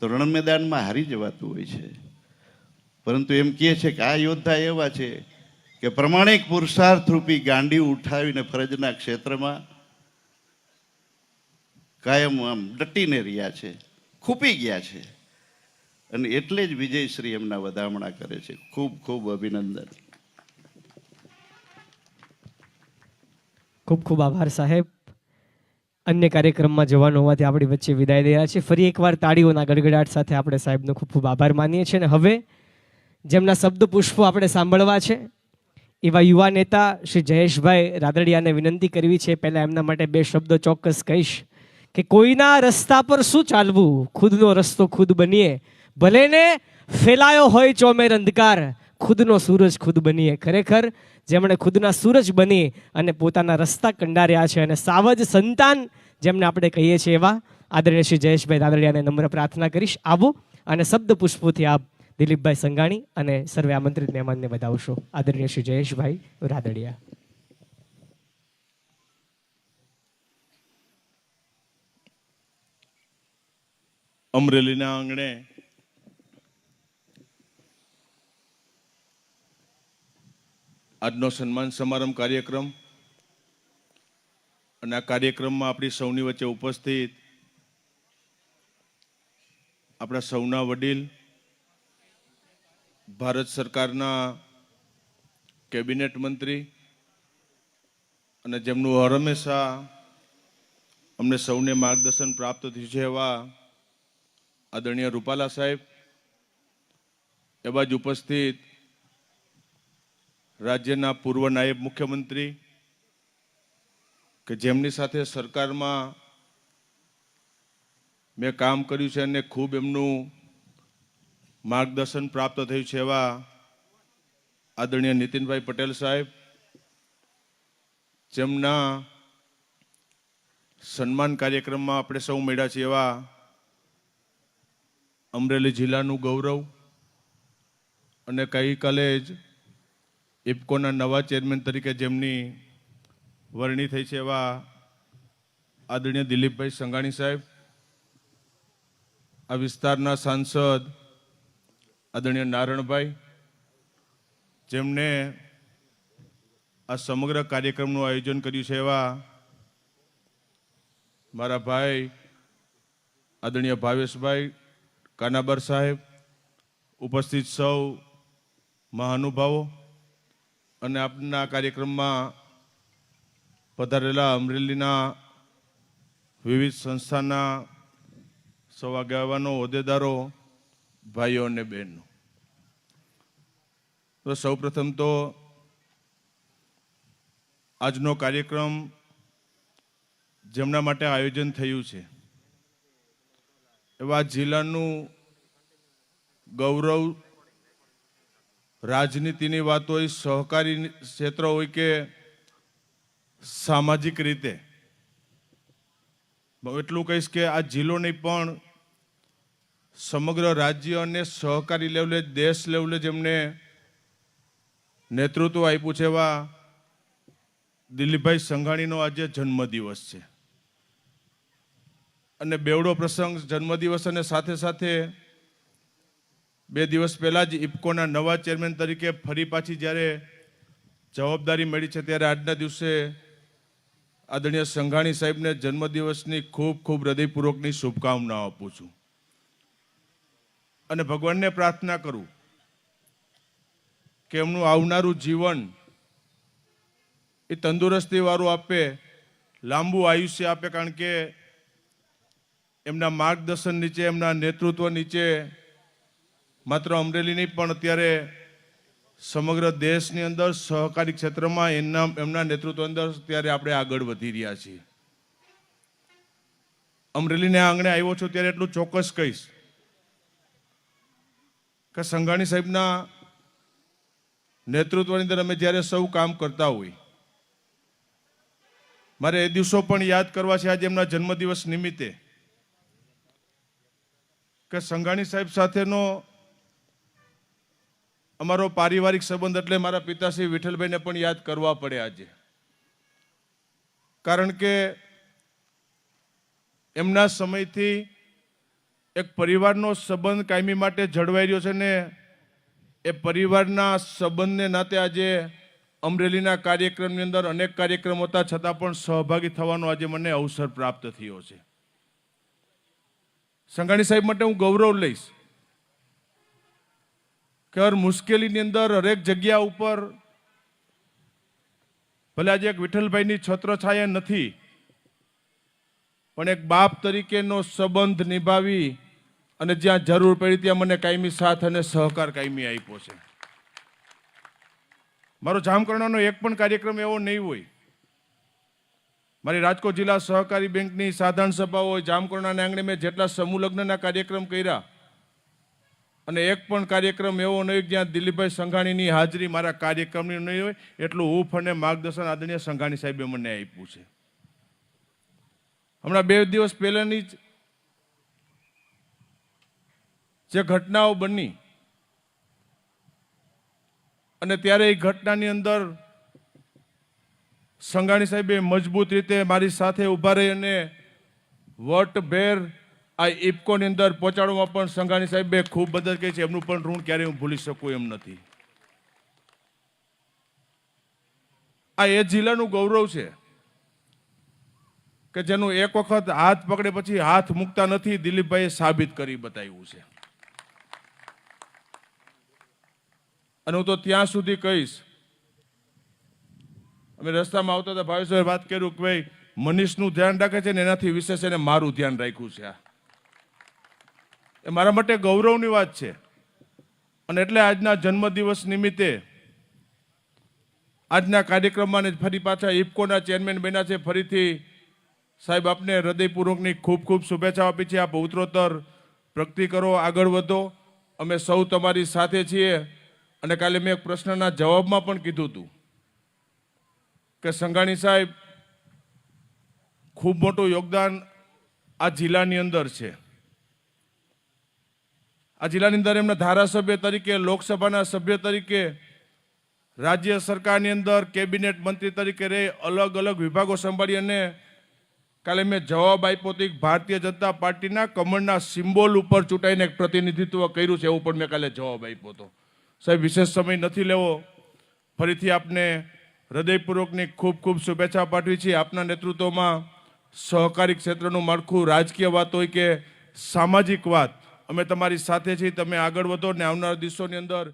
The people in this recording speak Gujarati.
તો રણ મેદાનમાં હારી જવાતું હોય છે. પરંતુ એમ કહે છે કે આ યોદ્ધા એવા છે કે પ્રમાણિક પુરુષાર્થ રૂપી ગાંડી ઉઠાવીને ફરજના ક્ષેત્રમાં કાયમ આમ ડટીને રહ્યા છે, ખૂપી ગયા છે. અને એટલે જ વિજયશ્રી એમના વધામણા કરે છે. ખૂબ ખૂબ અભિનંદન. ખૂબ ખૂબ આભાર સાહેબ. અન્ય કાર્યક્રમમાં જવાનું હોવાથી આપણી વચ્ચે વિદાય રહ્યા છે ફરી એકવાર તાળીઓના ગડગડાટ સાથે આપણે સાહેબનો ખૂબ ખૂબ આભાર માનીએ છીએ અને હવે જેમના શબ્દ પુષ્પો આપણે સાંભળવા છે, એવા યુવા નેતા શ્રી જયેશભાઈ રાદડિયાને વિનંતી કરવી છે, પહેલાં એમના માટે બે શબ્દો ચોક્કસ કહીશ કે કોઈના રસ્તા પર શું ચાલવું? ખુદનો રસ્તો ખુદ બનીએ. ભલે ને ફેલાયો હોય ચોમેર અંધકાર, ખુદનો સૂરજ ખુદ બનીએ. ખરેખર જેમણે ખુદના સૂરજ બની અને પોતાના રસ્તા કંડાર્યા છે અને સાવજ સંતાન જેમને આપણે કહીએ છીએ એવા. આદરણીય શ્રી જયેશભાઈ દાદડિયાને નમ્ર પ્રાર્થના કરીશ. આવો અને શબ્દ પુષ્પોથી આપ દિલીપભાઈ સંઘાણી અને સર્વે આમંત્રિત મહેમાનને વધાવશો આદરણીય શ્રી જયેશભાઈ રાદડિયા. અમરેલીના આંગણે આજનો સન્માન સમારંભ કાર્યક્રમ અને આ કાર્યક્રમમાં આપણી સૌની વચ્ચે ઉપસ્થિત આપણા સૌના વડીલ, ભારત સરકારના કેબિનેટ મંત્રી અને જેમનું હંમેશા અમને સૌને માર્ગદર્શન પ્રાપ્ત થયું છે એવા આદરણીય રૂપાલા સાહેબ, એવા જ ઉપસ્થિત રાજ્યના પૂર્વ નાયબ મુખ્યમંત્રી કે જેમની સાથે સરકારમાં મેં કામ કર્યું છે અને ખૂબ એમનું માર્ગદર્શન પ્રાપ્ત થયું છે એવા આદરણીય નીતિનભાઈ પટેલ સાહેબ, જેમના સન્માન કાર્યક્રમમાં આપણે સૌ મળ્યા છીએ એવા અમરેલી જિલ્લાનું ગૌરવ અને ગઈકાલે જ ઇફકોના નવા ચેરમેન તરીકે જેમની વરણી થઈ છે એવા આદરણીય દિલીપભાઈ સંઘાણી સાહેબ, આ વિસ્તારના સાંસદ આદરણીય નારણભાઈ, જેમને આ સમગ્ર કાર્યક્રમનું આયોજન કર્યું છે એવા મારા ભાઈ આદરણીય ભાવેશભાઈ કાનાબર સાહેબ, ઉપસ્થિત સૌ મહાનુભાવો અને આપના કાર્યક્રમમાં પધારેલા અમરેલીના વિવિધ સંસ્થાના સૌ આગેવાનો હોદ્દેદારો, ભાઈઓ અને બહેનો. તો સૌપ્રથમ તો આજનો કાર્યક્રમ જેમના માટે આયોજન થયું છે, એવા જિલ્લાનું ગૌરવ રાજનીતિની વાત હોય સહકારી ક્ષેત્ર હોય કે સામાજિક રીતે? એટલું કહીશ કે આ જિલ્લો નહીં પણ સમગ્ર રાજ્ય અને સહકારી લેવલે, દેશ લેવલે જેમને નેતૃત્વ આપ્યું છે એવા દિલીપભાઈ સંઘાણીનો આજે જન્મદિવસ છે. અને બેવડો પ્રસંગ જન્મદિવસ અને સાથે સાથે બે દિવસ પહેલા જ ઇફકોના નવા ચેરમેન તરીકે ફરી પાછી જ્યારે જવાબદારી મળી છે ત્યારે આજના દિવસે આદરણીય સંઘાણી સાહેબને જન્મદિવસની ખૂબ ખૂબ હૃદયપૂર્વકની શુભકામનાઓ આપું છું. અને ભગવાનને પ્રાર્થના કરું કે એમનું આવનારું જીવન એ તંદુરસ્તી વાળું આપે, લાંબુ આયુષ્ય આપે, કારણ કે એમના માર્ગદર્શન નીચે, એમના નેતૃત્વ નીચે માત્ર અમરેલી નહીં, પણ અત્યારે સમગ્ર દેશની અંદર સહકારી ક્ષેત્રમાં એમના એમના નેતૃત્વ અંદર ત્યારે આપણે આગળ વધી રહ્યા છીએ. અમરેલીને આંગણે આવ્યો છું ત્યારે એટલું ચોક્કસ કહીશ કે સંઘાણી સાહેબના નેતૃત્વની અંદર અમે જ્યારે સૌ કામ કરતા હોય, મારે એ દિવસો પણ યાદ કરવા છે આજે એમના જન્મદિવસ નિમિત્તે, કે સંઘાણી સાહેબ સાથેનો અમારો પારિવારિક સંબંધ એટલે મારા પિતાશ્રી વિઠ્ઠલભાઈને પણ યાદ કરવા પડે આજે. કારણ કે એમના સમયથી એક પરિવારનો સંબંધ કાયમી માટે જળવાઈ રહ્યો છે ને એ પરિવારના સંબંધને નાતે આજે અમરેલીના કાર્યક્રમની અંદર અનેક કાર્યક્રમ હતા, છતાં પણ સહભાગી થવાનો આજે મને અવસર પ્રાપ્ત થયો છે. સંઘાણી સાહેબ માટે હું ગૌરવ લઈશ. કે હર મુશ્કેલીની અંદર હરેક જગ્યા ઉપર. ભલે આજે એક વિઠ્ઠલભાઈની છત્રછાયા નથી, પણ એક બાપ તરીકેનો સંબંધ નિભાવી અને જ્યાં જરૂર પડી ત્યાં મને કાયમી સાથ અને સહકાર કાયમી આપ્યો છે. મારો જામકરણાનો એક પણ કાર્યક્રમ એવો નહીં હોય. મારી રાજકોટ જિલ્લા સહકારી બેંકની સાધારણ સભા હોય, જામકરણાના આંગણે મેં જેટલા સમૂહ લગ્નના કાર્યક્રમ કર્યા અને એક પણ કાર્યક્રમ એવો નહીં જ્યાં દિલીપભાઈ સંઘાણીની હાજરી મારા કાર્યક્રમની નહીં હોય, એટલું હૂફ અને માર્ગદર્શન આદરણીય સંઘાણી સાહેબે મને આપ્યું છે. હમણાં બે દિવસ પહેલાની જ જે ઘટનાઓ બની, અને ત્યારે એ ઘટનાની અંદર સંઘાણી સાહેબે મજબૂત રીતે મારી સાથે ઊભા રહી અને વટ ભેર આ ઇફકોની અંદર પહોંચાડવામાં પણ સંઘાણી સાહેબે ખૂબ મદદ કરી છે. એમનું પણ ઋણ ક્યારેય હું ભૂલી શકું એમ નથી. આ એ જિલ્લાનું ગૌરવ છે કે જેનું એક વખત હાથ પકડે પછી હાથ મૂકતા નથી, દિલીપભાઈએ સાબિત કરી બતાવ્યું છે. અને હું તો ત્યાં સુધી કહીશ, અમે રસ્તામાં આવતા હતા ભાવેશભાઈ વાત કર્યું કે ભાઈ, મનીષનું ધ્યાન રાખે છે ને એનાથી વિશેષ એને મારું ધ્યાન રાખ્યું છે આ. એ મારા માટે ગૌરવની વાત છે. અને એટલે આજના જન્મદિવસ નિમિત્તે આજના કાર્યક્રમમાં ફરી પાછા ઇફકોના ચેરમેન બન્યા છે. ફરીથી સાહેબ, આપને હૃદયપૂર્વકની ખૂબ ખૂબ શુભેચ્છા આપી છે. આપ ઉત્તરોત્તર પ્રગતિ કરો, આગળ વધો. અમે સૌ તમારી સાથે છીએ. અને કાલે મેં એક પ્રશ્નના જવાબમાં પણ કીધું હતું કે સંઘાણી સાહેબ, ખૂબ મોટું યોગદાન આ જિલ્લાની અંદર છે. આ જિલ્લાની અંદર એમના ધારાસભ્ય તરીકે, લોકસભાના સભ્ય તરીકે, રાજ્ય સરકારની અંદર કેબિનેટ મંત્રી તરીકે રહી, અલગ અલગ વિભાગો સંભાળી અને કાલે મેં જવાબ આપ્યો હતો ભારતીય જનતા પાર્ટીના કમળના સિમ્બોલ ઉપર ચૂંટાઈને એક પ્રતિનિધિત્વ કર્યું છે એવું પણ મેં કાલે જવાબ આપ્યો હતો. સાહેબ, વિશેષ સમય નથી લેવો. ફરીથી આપને હૃદયપૂર્વકની ખૂબ ખૂબ શુભેચ્છા પાઠવી છે. આપના નેતૃત્વમાં સહકારી ક્ષેત્રનું માળખું રાજકીય વાત હોય કે સામાજિક વાત અમે તમારી સાથે છીએ તમે આગળ વધો ને આવનારા દિવસોની અંદર